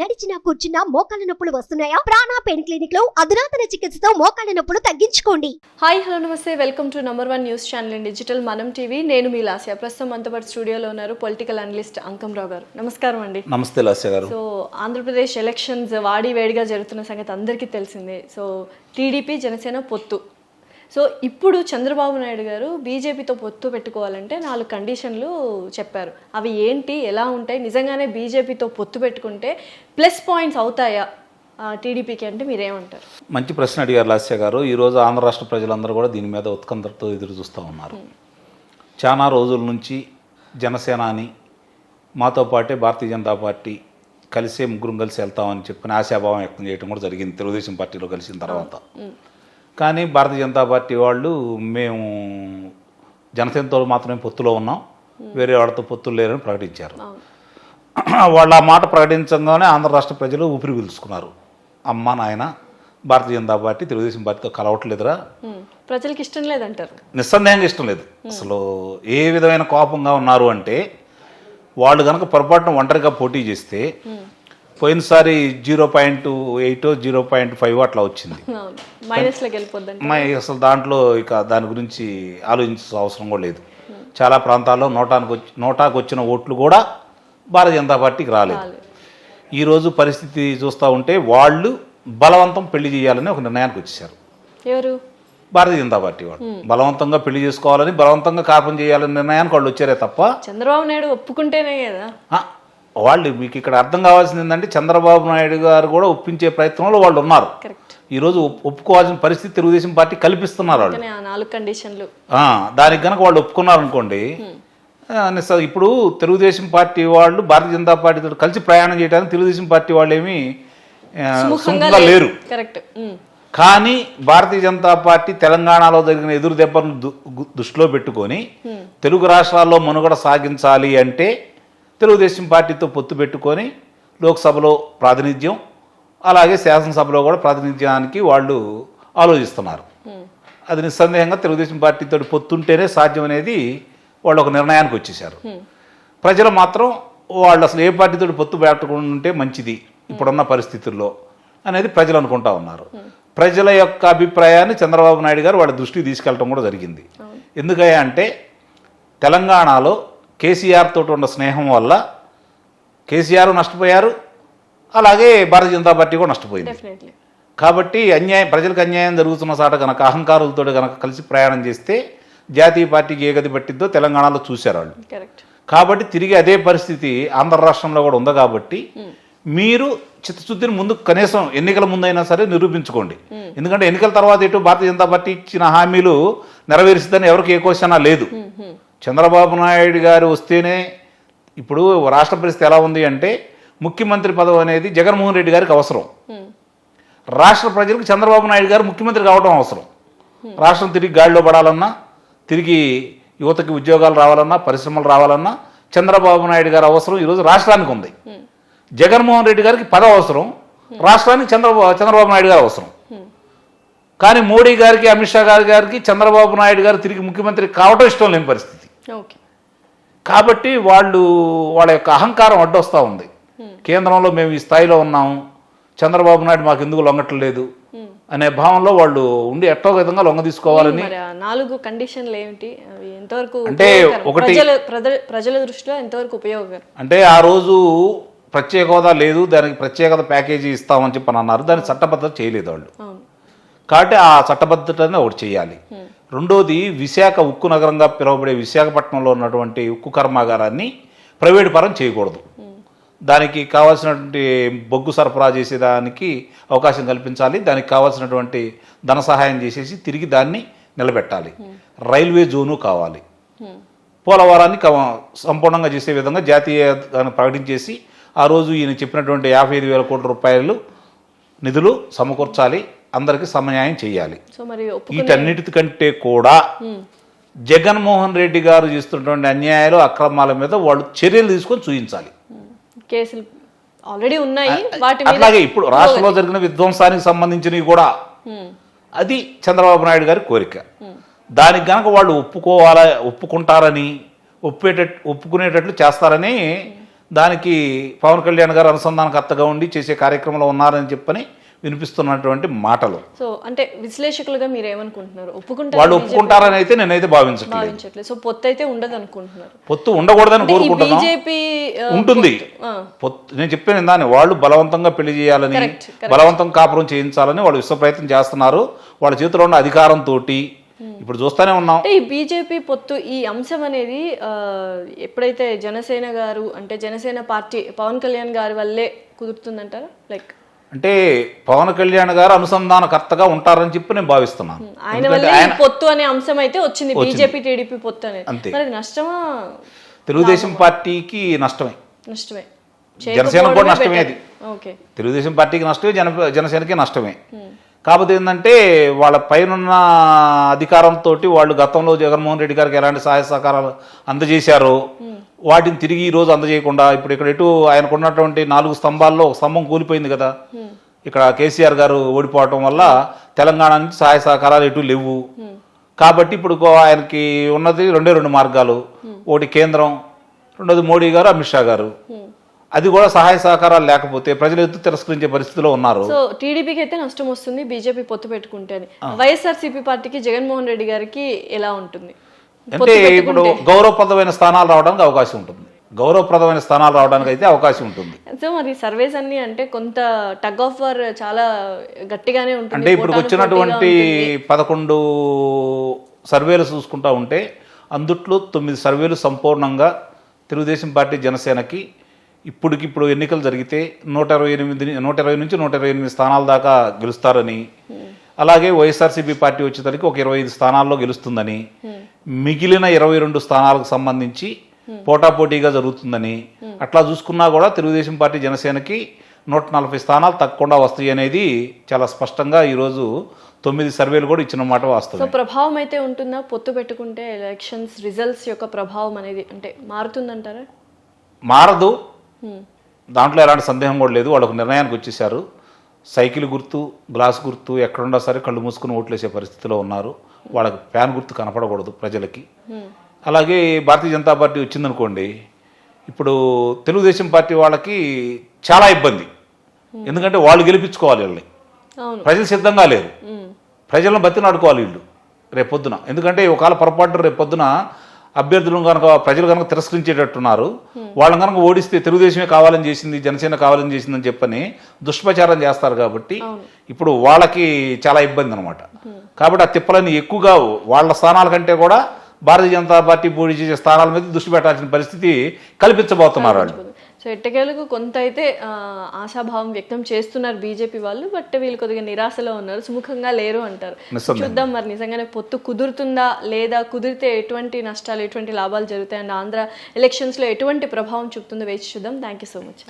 నడిచినా కూర్చున్నా మోకాళ్ళ నొప్పులు వస్తున్నాయా? ప్రాణా పెయిన్ క్లినిక్లో అధునాతన చికిత్సతో మోకాళ్ళ నొప్పులు తగ్గించుకోండి. హాయ్ హలో నమస్తే. Welcome to number one news channel in digital Manam TV. నేను మీ లాస్య. ప్రస్తుతం మనతో పాటు స్టూడియోలో ఉన్నారు పొలిటికల్ అనలిస్ట్ అంకంరావు గారు. నమస్కారం అండి. నమస్తే లాస్య గారు. సో ఆంధ్రప్రదేశ్ ఎలక్షన్స్ వాడి వేడిగా జరుగుతున్న సంగతి అందరికీ తెలిసిందే. సో టీడీపీ జనసేన పొత్తు. సో ఇప్పుడు చంద్రబాబు నాయుడు గారు బీజేపీతో పొత్తు పెట్టుకోవాలంటే నాలుగు కండిషన్లు చెప్పారు. అవి ఏంటి ఎలా ఉంటాయి? నిజంగానే బీజేపీతో పొత్తు పెట్టుకుంటే ప్లస్ పాయింట్స్ అవుతాయా? టీడీపీకి అంటే మీరేమంటారు? మంచి ప్రశ్న అడిగారు లాస్య గారు. ఈరోజు ఆంధ్ర రాష్ట్ర ప్రజలందరూ కూడా దీని మీద ఉత్కంఠతో ఎదురు చూస్తూ ఉన్నారు. చాలా రోజుల నుంచి జనసేనాని మాతో పాటే భారతీయ జనతా పార్టీ కలిసే ముగ్గురం కలిసి వెళ్తామని చెప్పిన ఆశాభావం వ్యక్తం చేయడం కూడా జరిగింది. తెలుగుదేశం పార్టీలో కలిసిన తర్వాత. కానీ భారతీయ జనతా పార్టీ వాళ్ళు మేము జనసేనతో మాత్రమే పొత్తులో ఉన్నాం. వేరే వాళ్ళతో పొత్తులు లేరని ప్రకటించారు. వాళ్ళు ఆ మాట ప్రకటించగానే ఆంధ్ర రాష్ట్ర ప్రజలు ఊపిరి పీల్చుకున్నారు. అమ్మ నాయన భారతీయ జనతా పార్టీ తెలుగుదేశం పార్టీతో కలవట్లేదురా. ప్రజలకు ఇష్టం లేదంటారు. నిస్సందేహంగా ఇష్టం లేదు. అసలు ఏ విధమైన కోపంగా ఉన్నారు అంటే వాళ్ళు కనుక పొరపాటున ఒంటరిగా పోటీ చేస్తే పోయినసారి zero point eight zero point five అట్లా వచ్చింది. అసలు దాంట్లో ఇక దాని గురించి ఆలోచించాల్సిన అవసరం కూడా లేదు. చాలా ప్రాంతాల్లో నోటానికి వచ్చి నోటాకు వచ్చిన ఓట్లు కూడా భారతీయ జనతా పార్టీకి రాలేదు. ఈరోజు పరిస్థితి చూస్తూ ఉంటే వాళ్ళు బలవంతం పెళ్ళి చేయాలని ఒక నిర్ణయానికి వచ్చేసారు ఎవరు? భారతీయ జనతా పార్టీ వాళ్ళు. బలవంతంగా పెళ్ళి చేసుకోవాలని బలవంతంగా కాపం చేయాలని నిర్ణయానికి వాళ్ళు వచ్చారే తప్ప చంద్రబాబు నాయుడు ఒప్పుకుంటేనే కదా. వాళ్ళు మీకు ఇక్కడ అర్థం కావాల్సింది ఏంటంటే చంద్రబాబు నాయుడు గారు కూడా ఒప్పించే ప్రయత్నంలో వాళ్ళు ఉన్నారు. ఈరోజు ఒప్- ఒప్పుకోవాల్సిన పరిస్థితి తెలుగుదేశం పార్టీ కల్పిస్తున్నారు వాళ్ళు. నాలుగు కండిషన్లు దానికి కనుక వాళ్ళు ఒప్పుకున్నారనుకోండి ఆ, నిస్స- ఇప్పుడు తెలుగుదేశం పార్టీ వాళ్ళు భారతీయ జనతా పార్టీతో కలిసి ప్రయాణం చేయడానికి తెలుగుదేశం పార్టీ వాళ్ళు ఏమీ సుముఖంగా లేరు. కరెక్ట్ కానీ భారతీయ జనతా పార్టీ తెలంగాణలో జరిగిన ఎదురు దెబ్బను దృష్టిలో పెట్టుకొని తెలుగు రాష్ట్రాల్లో మనుగడ సాగించాలి అంటే తెలుగుదేశం పార్టీతో పొత్తు పెట్టుకొని లోక్సభలో ప్రాతినిధ్యం అలాగే శాసనసభలో కూడా ప్రాతినిధ్యానికి వాళ్ళు ఆలోచిస్తున్నారు. అది నిస్సందేహంగా తెలుగుదేశం పార్టీతో పొత్తుంటేనే సాధ్యం అనేది వాళ్ళు ఒక నిర్ణయానికి వచ్చేసారు ప్రజలు మాత్రం వాళ్ళు అసలు ఏ పార్టీతో పొత్తు పెట్టకుండా ఉంటే మంచిది ఇప్పుడున్న పరిస్థితుల్లో అనేది ప్రజలు అనుకుంటా ఉన్నారు. ప్రజల యొక్క అభిప్రాయాన్ని చంద్రబాబు నాయుడు గారు వాళ్ళ దృష్టికి తీసుకెళ్ళడం కూడా జరిగింది. ఎందుకయ్యా అంటే తెలంగాణలో కేసీఆర్ తోటి ఉన్న స్నేహం వల్ల కేసీఆర్ నష్టపోయారు అలాగే భారతీయ జనతా పార్టీ కూడా నష్టపోయింది. కాబట్టి అన్యాయం ప్రజలకు అన్యాయం జరుగుతున్న సాట కనుక అహంకారులతో కనుక కలిసి ప్రయాణం చేస్తే జాతీయ పార్టీకి ఏ గది పట్టిద్దో తెలంగాణలో చూశారు వాళ్ళు. కరెక్ట్ కాబట్టి తిరిగి అదే పరిస్థితి ఆంధ్ర రాష్ట్రంలో కూడా ఉంది కాబట్టి మీరు చిత్తశుద్ధిని ముందు కనీసం ఎన్నికల ముందైనా సరే నిరూపించుకోండి. ఎందుకంటే ఎన్నికల తర్వాత ఎటు భారతీయ జనతా పార్టీ ఇచ్చిన హామీలు నెరవేరుస్తుందని ఎవరికి ఏ క్వశ్చన్ లేదు. చంద్రబాబు నాయుడు గారు వస్తేనే ఇప్పుడు రాష్ట్ర పరిస్థితి ఎలా ఉంది అంటే ముఖ్యమంత్రి పదవి అనేది జగన్మోహన్ రెడ్డి గారికి అవసరం. రాష్ట్ర ప్రజలకు చంద్రబాబు నాయుడు గారు ముఖ్యమంత్రి కావడం అవసరం. రాష్ట్రం తిరిగి గాడిలో పడాలన్నా తిరిగి యువతకి ఉద్యోగాలు రావాలన్నా పరిశ్రమలు రావాలన్నా చంద్రబాబు నాయుడు గారు అవసరం ఈరోజు రాష్ట్రానికి ఉంది. జగన్మోహన్ రెడ్డి గారికి పదవి అవసరం. రాష్ట్రానికి చంద్రబాబు చంద్రబాబు నాయుడు గారు అవసరం. కానీ మోడీ గారికి అమిత్ షా గారి గారికి చంద్రబాబు నాయుడు గారు తిరిగి ముఖ్యమంత్రి కావడం ఇష్టం లేని పరిస్థితి. కాబట్టి వాళ్ళు వాళ్ళ యొక్క అహంకారం అడ్డొస్తూ ఉంది. కేంద్రంలో మేము ఈ స్థాయిలో ఉన్నాము చంద్రబాబు నాయుడు మాకు ఎందుకు లొంగట్లేదు? అనే భావంలో వాళ్ళు ఉండి ఎట్టో విధంగా లొంగ తీసుకోవాలని నాలుగు కండిషన్లు ఏమిటి? ఎంతవరకు అంటే? ఒకటి- ప్రజల దృష్టిలో ఎంతవరకు ఉపయోగకరం? అంటే ఆ రోజు ప్రత్యేక హోదా లేదు దానికి ప్రత్యేకత ప్యాకేజీ ఇస్తామని చెప్పి అని అన్నారు. దాన్ని చట్టబద్ధత చేయలేదు వాళ్ళు. కాబట్టి ఆ చట్టబద్ధతని ఒకటి చేయాలి. రెండోది విశాఖ ఉక్కు నగరంగా పిలువబడే విశాఖపట్నంలో ఉన్నటువంటి ఉక్కు కర్మాగారాన్ని ప్రైవేటు పరం చేయకూడదు. దానికి కావాల్సినటువంటి బొగ్గు సరఫరా చేసేదానికి అవకాశం కల్పించాలి. దానికి కావాల్సినటువంటి ధన సహాయం చేసేసి తిరిగి దాన్ని నిలబెట్టాలి. రైల్వే జోను కావాలి. పోలవరాన్ని సంపూర్ణంగా చేసే విధంగా జాతీయ దాన్ని ప్రకటించేసి ఆ రోజు ఈయన చెప్పినటువంటి యాభై ఐదు వేల కోట్ల రూపాయలు నిధులు సమకూర్చాలి. అందరికీ సమన్యాయం చేయాలి. వీటన్నిటికంటే కూడా జగన్మోహన్ రెడ్డి గారు చేస్తున్నటువంటి అన్యాయాలు అక్రమాల మీద వాళ్ళు చర్యలు తీసుకొని చూపించాలి కేసులు ఆల్రెడీ ఉన్నాయి. వాటి మీద అట్లాగే ఇప్పుడు రాష్ట్రంలో జరిగిన విధ్వంసానికి సంబంధించినవి కూడా అది చంద్రబాబు నాయుడు గారి కోరిక. దానికి గనక వాళ్ళు ఒప్పుకోవాలా ఒప్పుకుంటారని ఒప్పేటట్టు ఒప్పుకునేటట్లు చేస్తారని దానికి పవన్ కళ్యాణ్ గారు అనుసంధానకర్తగా ఉండి చేసే కార్యక్రమంలో ఉన్నారని చెప్పని వినిపిస్తున్నటువంటి మాటలు. సో అంటే విశ్లేషకులుగా మీరు ఏమనుకుంటున్నారు ఒప్పుకుంటారు వాళ్ళు ఒప్పుకుంటారని అయితే నేనైతే భావించట్లేదు. సో పొత్తు అయితే ఉండదు అనుకుంటున్నారు పొత్తు ఉండకూడదని అంటే ఈ కోరుకుంటున్నాం. బీజేపీ ఉంటుంది. పొత్తు నేను చెప్పాను దాన్ని వాళ్ళు బలవంతంగా పెళ్ళి చేయాలని బలవంతం కాపురం చేయించాలని వాళ్ళు విశ్వ ప్రయత్నం చేస్తున్నారు. వాళ్ళ చేతిలో ఉన్న అధికారంతో ఇప్పుడు చూస్తూనే ఉన్నాం. ఈ బీజేపీ పొత్తు ఈ అంశం అనేది ఎప్పుడైతే జనసేన గారు అంటే జనసేన పార్టీ పవన్ కళ్యాణ్ గారి వల్లే కుదురుతుందంటారా? లైక్ అంటే పవన్ కళ్యాణ్ గారు అనుసంధానకర్తగా ఉంటారని చెప్పి నేను భావిస్తున్నాను. ఆయన వల్లే పొత్తు అనే అంశం అయితే వచ్చింది. బీజేపీ టీడీపీ పొత్తు అనేది. అంతే. మరి నష్టమా? తెలుగుదేశం పార్టీకి నష్టమే. నష్టమే. జనసేనకు కూడా నష్టమే అది. తెలుగుదేశం పార్టీకి నష్టమే జన జనసేనకి నష్టమే. కాకపోతే ఏంటంటే వాళ్ళ పైనున్న అధికారంతో వాళ్ళు గతంలో జగన్మోహన్ రెడ్డి గారికి ఎలాంటి సహాయ సహకారాలు అందజేశారో వాటిని తిరిగి ఈ రోజు అందజేయకుండా ఇప్పుడు ఇక్కడ ఎటు ఆయనకున్నటువంటి నాలుగు స్తంభాల్లో ఒక స్తంభం కూలిపోయింది కదా. ఇక్కడ కేసీఆర్ గారు ఓడిపోవటం వల్ల తెలంగాణ నుంచి సహాయ సహకారాలు ఎటు లేవు. కాబట్టి ఇప్పుడు ఆయనకి ఉన్నది రెండే రెండు మార్గాలు. ఒకటి కేంద్రం రెండోది మోడీ గారు అమిత్ షా గారు. అది కూడా సహాయ సహకారాలు లేకపోతే ప్రజలు ఎత్తు తిరస్కరించే పరిస్థితిలో ఉన్నారు. సో టీడీపీకి అయితే నష్టం వస్తుంది బీజేపీ పొత్తు పెట్టుకుంటే వైఎస్ఆర్సీపీ పార్టీకి జగన్మోహన్ రెడ్డి గారికి ఎలా ఉంటుంది? అంటే ఇప్పుడు గౌరవప్రదమైన స్థానాలు రావడానికి అవకాశం ఉంటుంది. గౌరవప్రదమైన స్థానాలు రావడానికి అయితే అవకాశం ఉంటుంది. సో మరి సర్వేస్ అన్ని అంటే కొంత టగ్ ఆఫ్ వార్ చాలా గట్టిగానే ఉంటుంది. అంటే ఇప్పుడు వచ్చినటువంటి. పదకొండు సర్వేలు చూసుకుంటా ఉంటే అందుట్లో తొమ్మిది సర్వేలు సంపూర్ణంగా తెలుగుదేశం పార్టీ జనసేనకి ఇప్పటికిప్పుడు ఎన్నికలు జరిగితే నూట ఇరవై ఎనిమిది నూట ఇరవై నుంచి నూట ఇరవై ఎనిమిది స్థానాల దాకా గెలుస్తారని అలాగే వైఎస్ఆర్సీపీ పార్టీ వచ్చేసరికి ఒక ఇరవై ఐదు స్థానాల్లో గెలుస్తుందని మిగిలిన ఇరవై రెండు స్థానాలకు సంబంధించి పోటాపోటీగా జరుగుతుందని అట్లా చూసుకున్నా కూడా తెలుగుదేశం పార్టీ జనసేనకి నూట నలభై స్థానాలు తప్పకుండా వస్తాయి అనేది చాలా స్పష్టంగా ఈరోజు తొమ్మిది సర్వేలు కూడా ఇచ్చిన మాట సో వాస్తవం ప్రభావం అయితే ఉంటుందా? పొత్తు పెట్టుకుంటే ఎలక్షన్స్ రిజల్ట్స్ యొక్క ప్రభావం అనేది అంటే మారుతుందంటారా? మారదు. దాంట్లో ఎలాంటి సందేహం కూడా లేదు. వాళ్ళు ఒక నిర్ణయానికి వచ్చేసారు సైకిల్ గుర్తు గ్లాస్ గుర్తు ఎక్కడున్నా సరే కళ్ళు మూసుకుని ఓట్లేసే పరిస్థితిలో ఉన్నారు. వాళ్ళకి ఫ్యాన్ గుర్తు కనపడకూడదు ప్రజలకి. అలాగే భారతీయ జనతా పార్టీ వచ్చిందనుకోండి ఇప్పుడు తెలుగుదేశం పార్టీ వాళ్ళకి చాలా ఇబ్బంది. ఎందుకంటే వాళ్ళు గెలిపించుకోవాలి వీళ్ళని. ప్రజలు సిద్ధంగా లేరు. ఉమ్. ప్రజలను బతినాడుకోవాలి వీళ్ళు రేపొద్దున. ఎందుకంటే ఒకవేళ పొరపాటు రేపొద్దున అభ్యర్థులను కనుక ప్రజలు కనుక తిరస్కరించేటట్టున్నారు వాళ్ళని కనుక ఓడిస్తే తెలుగుదేశమే కావాలని చేసింది జనసేన కావాలని చేసిందని చెప్పని దుష్ప్రచారం చేస్తారు కాబట్టి ఇప్పుడు వాళ్ళకి చాలా ఇబ్బంది అనమాట కాబట్టి ఆ తిప్పలని ఎక్కువగా వాళ్ళ స్థానాల కంటే కూడా భారతీయ జనతా పార్టీ పోటీ చేసే స్థానాల మీద దృష్టి పెట్టాల్సిన పరిస్థితి కల్పించబోతున్నారు వాళ్ళు. సో ఎట్టకేలకు కొంత అయితే ఆశాభావం వ్యక్తం చేస్తున్నారు బీజేపీ వాళ్ళు బట్ వీళ్ళు కొద్దిగా నిరాశలో ఉన్నారు సుముఖంగా లేరు అంటారు. చూద్దాం మరి నిజంగానే పొత్తు కుదురుతుందా లేదా కుదిరితే ఎటువంటి నష్టాలు ఎటువంటి లాభాలు జరుగుతాయి అండ్ ఆంధ్ర ఎలక్షన్స్లో ఎటువంటి ప్రభావం చూపుతుందో వేచి చూద్దాం. Thank you so much